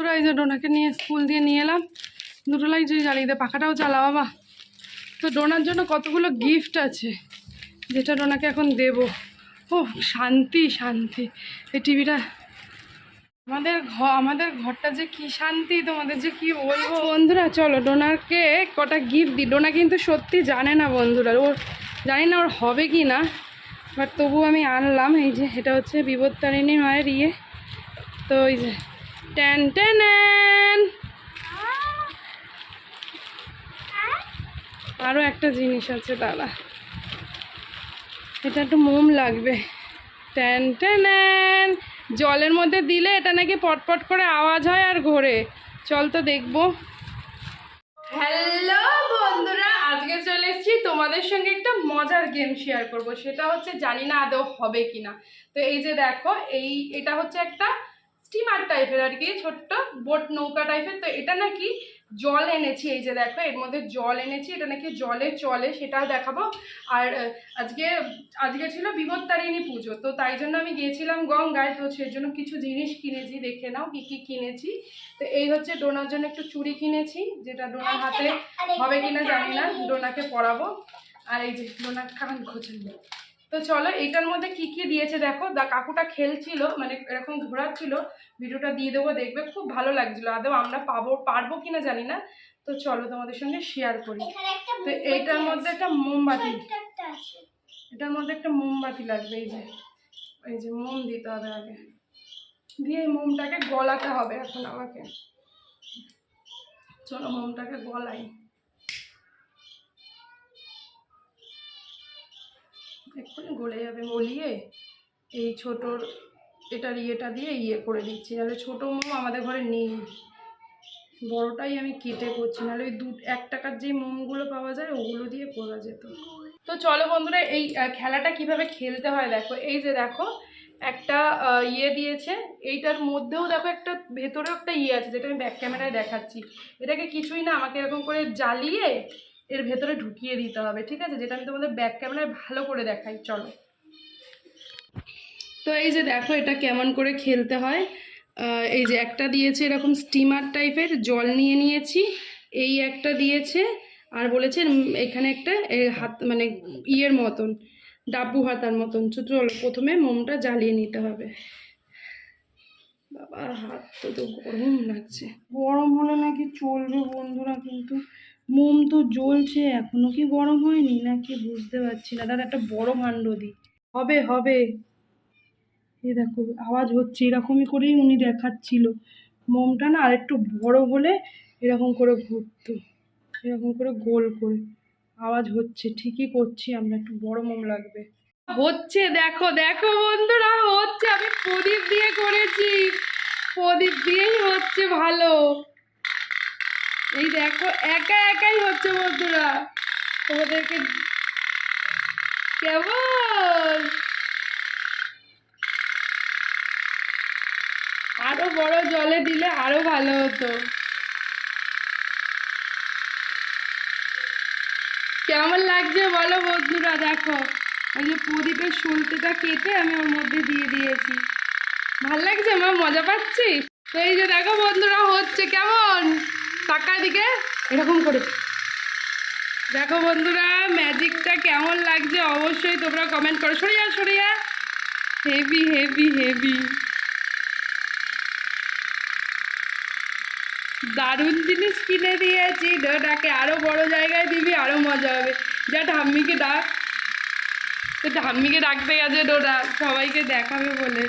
তোরা এই যে ডোনাকে নিয়ে স্কুল দিয়ে নিয়ে এলাম। দুটো লাইট যদি জ্বালিয়ে দে, পাখাটাও চালা বাবা। তো ডোনার জন্য কতগুলো গিফট আছে, যেটা ডোনাকে এখন দেব। ও শান্তি শান্তি। এই টিভিটা, আমাদের ঘর আমাদের ঘরটা যে কি শান্তি, তোমাদের যে কি বলব? বন্ধুরা, চলো ডোনারকে কটা গিফট দিই। ডোনা কিন্তু সত্যি জানে না বন্ধুরা, ওর জানি না ওর হবে কি না বাট তবু আমি আনলাম। এই যে, এটা হচ্ছে বিপত্তারিণী মায়ের ইয়ে। তো ওই যে ট্যান ট্যান আরও একটা জিনিস আছে দাদা এটা একটু মোম লাগবে। ট্যান ট্যান জলের মধ্যে দিলে এটা নাকি পটপট করে আওয়াজ হয় আর ঘোরে। চল তো দেখব। হ্যালো বন্ধুরা, আজকে চলে এসেছি তোমাদের সঙ্গে একটা মজার গেম শেয়ার করব। সেটা হচ্ছে জানি না আদৌ হবে কিনা। তো এই যে দেখো, এই, এটা হচ্ছে একটা স্টিমার টাইপের আর কি ছোট্ট বোট নৌকা টাইপের। তো এটা নাকি জল এনেছি এই যে দেখো এর মধ্যে জল এনেছি এটা নাকি জলে চলে সেটাও দেখাবো। আর আজকে আজকে ছিল বিপত্তারিণী পুজো তো তাই জন্য আমি গিয়েছিলাম গঙ্গায় তো সেই জন্য কিছু জিনিস কিনেছি দেখে নাও কী কী কিনেছি। তো এই হচ্ছে ডোনার জন্য একটু চুড়ি কিনেছি যেটা ডোনার হাতে হবে কিনা জানি না ডোনাকে পরাবো। আর এই যে ডোনার কান খোঁজেন তো চলো এইটার মধ্যে কি কি দিয়েছে দেখো। দা কাকুটা খেলছিল মানে এরকম ঘোরাচ্ছিল। ভিডিওটা দিয়ে দেবো দেখবে খুব ভালো লাগছিল। আদৌ আমরা পাবো পারব কিনা জানি না। তো চলো তোমাদের সঙ্গে শেয়ার করি। তো এইটার মধ্যে একটা মোমবাতি। এটার মধ্যে একটা মোমবাতি লাগবে এই যে। এই যে মোম দিতে হবে আগে। দিয়ে এই মোমটাকে গলাতে হবে এখন আমাকে। চলো মোমটাকে গলাই। এক্ষুনি গলে যাবে, গলিয়ে এই ছোটোর এটার ইয়েটা দিয়ে ইয়ে করে দিচ্ছি। নাহলে ছোটো মোম আমাদের ঘরে নেই। বড়টাই আমি কেটে করছি, নাহলে ওই দু, এক টাকার যেই মোমগুলো পাওয়া যায়, ওগুলো দিয়ে করা যেত। তো চলো বন্ধুরা, এই খেলাটা কীভাবে খেলতে হয় দেখো। এই যে দেখো, একটা ইয়ে দিয়েছে। এইটার মধ্যেও দেখো একটা, ভেতরেও একটা ইয়ে আছে, যেটা আমি ব্যাক ক্যামেরায় দেখাচ্ছি। এটাকে কিছুই না, আমাকে এরকম করে জ্বালিয়ে এর ভেতরে ঢুকিয়ে দিতে হবে ঠিক আছে? যেটা আমি তোমাদের ব্যাক ক্যামেরায় ভালো করে দেখাই চলো। তো এই যে দেখো এটা কেমন করে খেলতে হয়। এই যে একটা দিয়েছে এরকম স্টিমার টাইপের জল নিয়ে নিয়েছি। এই একটা দিয়েছে আর বলেছে এখানে একটা হাত মানে ইয়ের মতন ডাব্বু হাতার মতন। চলো প্রথমে মোমটা জ্বালিয়ে নিতে হবে। বাবা হাত তো তো গরম লাগছে। গরম হলে নাকি চলবে বন্ধুরা কিন্তু। মোম তো জ্বলছে, এখনও কি গরম হয়নি নাকি বুঝতে পারছি না। দাদা, একটা বড় ভাণ্ড দিই। হবে হবে। এই দেখো, আওয়াজ হচ্ছে এরকমই করেই উনি দেখাচ্ছিল। মোমটা না আর একটু বড় হলে এরকম করে ঘুরতো, এরকম করে গোল করে। আওয়াজ হচ্ছে, ঠিকই করছি আমরা, একটু বড় মোম লাগবে। হচ্ছে, দেখো দেখো বন্ধুরা, হচ্ছে, আমি প্রদীপ দিয়ে করেছি। প্রদীপ দিয়েই হচ্ছে ভালো। এই দেখো, একা একাই হচ্ছে বন্ধুরা। তোমাদেরকে কেমন? আরও বড় জলে দিলে আরও ভালো হতো। কেমন লাগছে বলো বন্ধুরা, দেখো। ওই যে প্রদীপের সলতেটা কেটে আমি ওর মধ্যে দিয়ে দিয়েছি। ভালো লাগছে আমার মজা পাচ্ছি তো এই যে দেখো বন্ধুরা হচ্ছে, কেমন? টাকার দিকে এরকম করে। দেখো বন্ধুরা, ম্যাজিকটা কেমন লাগছে অবশ্যই তোমরা কমেন্ট করো। সরিয়া সরিয়া। হেভি হেভি হেভি দারুণ জিনিস কিনে দিয়েছি। ডোডাকে আরও বড় জায়গায় দিবি আরও মজা হবে। যা ঠাম্মিকে ডাক। তো ঠাম্মিকে ডাকতে গেছে ডোডা। সবাইকে দেখাবে বলে।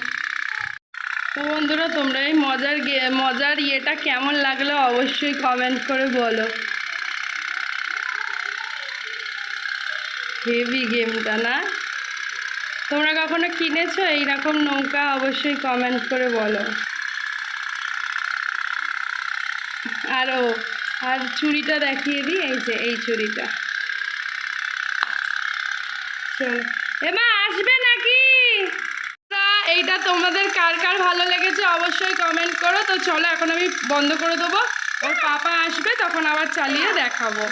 তো বন্ধুরা, তোমরা এই মজার মজার ইয়েটা কেমন লাগল অবশ্যই কমেন্ট করে বলো। হেভি গেমটা না? তোমরা কখনো কিনেছো? এইরকম নৌকা অবশ্যই কমেন্ট করে বলো। আরও আর চুড়িটা দেখিয়ে দিই, এই যে, এই চুড়িটা। চলো। এমা আসবে নাকি তা এইটা তোমাদের কার কার ভালো লেগেছে অবশ্যই কমেন্ট করো। তো চলো, এখন আমি বন্ধ করে দেবো। ওর পাপা আসবে, তখন আবার চালিয়ে দেখাবো।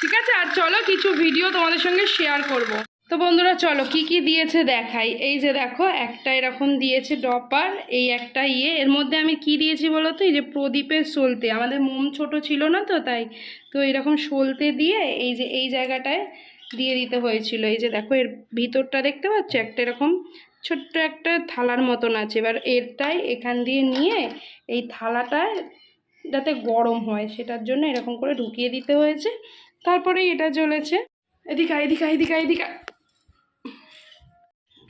ঠিক আছে? আর চলো, কিছু ভিডিও তোমাদের সঙ্গে শেয়ার করব। তো বন্ধুরা, চলো, কি কি দিয়েছে দেখাই। এই যে দেখো, একটা এরকম দিয়েছে ডপার, এই একটা ইয়ে। এর মধ্যে আমি কি দিয়েছি বলো তো? এই যে প্রদীপের সলতে। আমাদের মোম ছোট ছিল না তো, তাই। তো এরকম সলতে দিয়ে এই যে, এই জায়গাটায় দিয়ে দিতে হয়েছিল। এই যে দেখো, এর ভিতরটা দেখতে পাচ্ছ? একটা এরকম ছোট্ট একটা থালার মতন আছে। এবার এরটাই এখান দিয়ে নিয়ে এই থালাটায় যাতে গরম হয়, সেটার জন্য এরকম করে ঢুকিয়ে দিতে হয়েছে। তারপরে এটা চলেছে এদিকে এদিকে এদিকে এদিকে।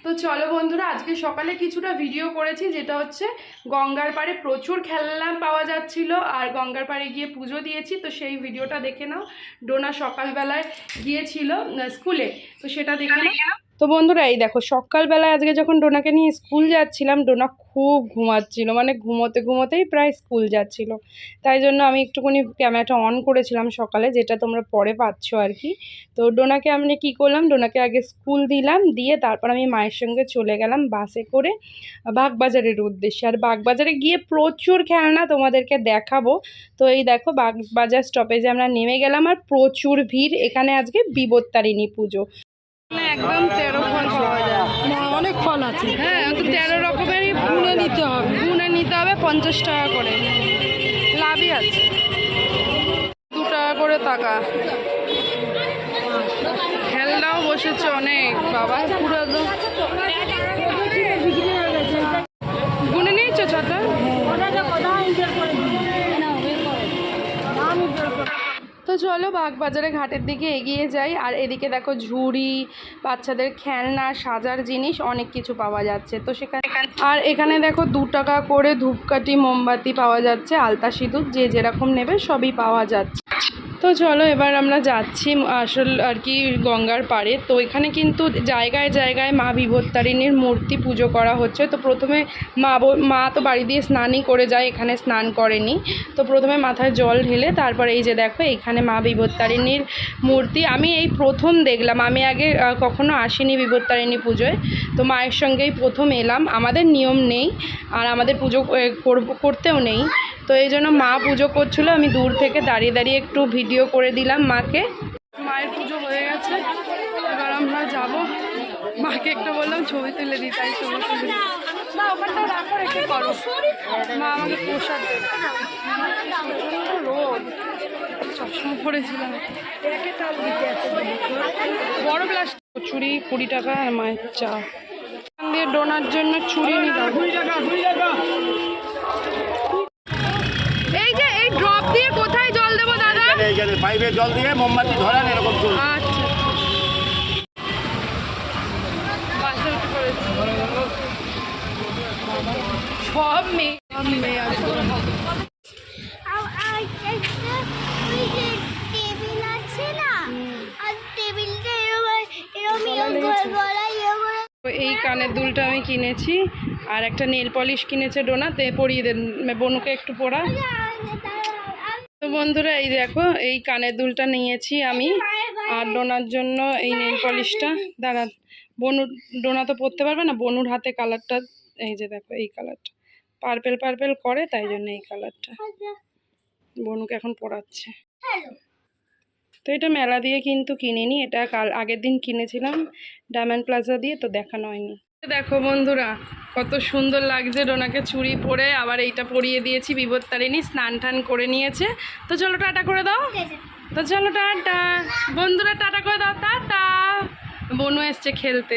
তো চলো বন্ধুরা, আজকে সকালে কিছুটা ভিডিও করেছি, যেটা হচ্ছে গঙ্গার পাড়ে প্রচুর খেলনা পাওয়া যাচ্ছিল আর গঙ্গার পাড়ে গিয়ে পুজো দিয়েছি। তো সেই ভিডিওটা দেখে নাও। ডোনা সকালবেলায় গিয়েছিল স্কুলে তো সেটা দেখে নাও। তো বন্ধুরা, এই দেখো, সকালবেলায় আজকে যখন ডোনাকে নিয়ে স্কুল যাচ্ছিলাম, ডোনা খুব ঘুমাচ্ছিল মানে ঘুমোতে ঘুমোতেই প্রায় স্কুল যাচ্ছিল। তাই জন্য আমি একটুখানি ক্যামেরাটা অন করেছিলাম সকালে, যেটা তোমরা পরে পাচ্ছ আর কি। তো ডোনাকে আমি কি করলাম, ডোনাকে আগে স্কুল দিলাম, দিয়ে তারপর আমি মায়ের সঙ্গে চলে গেলাম বাসে করে বাগবাজারের উদ্দেশ্যে। আর বাগবাজারে গিয়ে প্রচুর খেলনা তোমাদেরকে দেখাবো। তো এই দেখো, বাগবাজার স্টপেজে আমরা নেমে গেলাম আর প্রচুর ভিড়। এখানে আজকে বিবত্তারিণী পুজো। একদম তেরো ফল পাওয়া যায়। অনেক ফল আছে। হ্যাঁ তো তেরো রকমেরই গুনে নিতে হবে। গুনে নিতে হবে পঞ্চাশ টাকা করে। লাভই আছে। দু টাকা করে টাকা। খেলনাও বসেছে অনেক। বাবা পুরো একদম চলো বাগবাজারে ঘাটের দিকে এগিয়ে যাই। আর এদিকে দেখো ঝুড়ি, বাচ্চাদের খেলনা, সাজার জিনিস, অনেক কিছু পাওয়া যাচ্ছে। তো সেখানে আর এখানে দেখো দু টাকা করে ধূপকাঠি, মোমবাতি পাওয়া যাচ্ছে, আলতা সিঁদুর, যে যেরকম নেবে সবই পাওয়া যাচ্ছে। তো চলো, এবার আমরা যাচ্ছি আসল আর কি গঙ্গার পাড়ে। তো এখানে কিন্তু জায়গায় জায়গায় মা বিভত্তারিণীর মূর্তি পুজো করা হচ্ছে। তো প্রথমে মা মা তো বাড়ি দিয়ে স্নানই করে যায়, এখানে স্নান করেনি। তো প্রথমে মাথায় জল ঢেলে তারপর এই যে দেখো, এখানে মা বিভত্তারিণীর মূর্তি। আমি এই প্রথম দেখলাম, আমি আগে কখনো আসিনি বিভত্তারিণী পুজোয়। তো মায়ের সঙ্গেই প্রথম এলাম। আমাদের নিয়ম নেই আর আমাদের পুজো করতেও নেই। তো এই জন্য মা পুজো করছিল, আমি দূর থেকে দাঁড়িয়ে দাঁড়িয়ে একটু ভিডিও করে দিলাম মাকে। মায়ের পুজো হয়ে গেছে, এবার আমরা যাব। মাকে একটু বললাম, ছবি তুলে দিই, তাই ছবি তুলে। না ওখানটা রাখো, রেখে করো। মা আমাকে প্রসাদ রোদ। চশমা পরেছিলাম। বড় প্লাস্টিক চুড়ি কুড়ি টাকা আর মায়ের চা। দিয়ে ডোনার জন্য চুড়ি নিলাম। এইখানে পাইপে জল দিয়ে মোমবাতি ধরান, এরকম চলবে। আচ্ছা। সব মেয়ে। মেয়ে এই কানের দুলটা আমি কিনেছি, আর একটা নেল পলিশ কিনেছে ডোনাতে পরিয়ে দেন বনুকে একটু পরা। তো বন্ধুরা, এই দেখো, এই কানের দুলটা নিয়েছি আমি। আর ডোনার জন্য এই নেল পলিশটা। দাঁড়া, বনু, ডোনা তো পরতে পারবে না, বনুর হাতে কালারটা, এই যে দেখো, এই কালারটা। পার্পেল পার্পেল করে, তাই জন্য এই কালারটা। বনুকে এখন পরাচ্ছে। তো এটা মেলা দিয়ে কিন্তু কিনিনি, এটা কাল আগের দিন কিনেছিলাম, ডায়মন্ড প্লাজা দিয়ে, তো দেখানো হয়নি। দেখো বন্ধুরা, কত সুন্দর লাগছে ডোনাকে চুরি পরে। আবার এইটা পরিয়ে দিয়েছি বিপত্তারিণী স্নান টান করে নিয়েছে। তো চলো টাটা করে দাও। তো চলো টাটা। বন্ধুরা, টাটা করে দাও। টাটা। বনু এসছে খেলতে।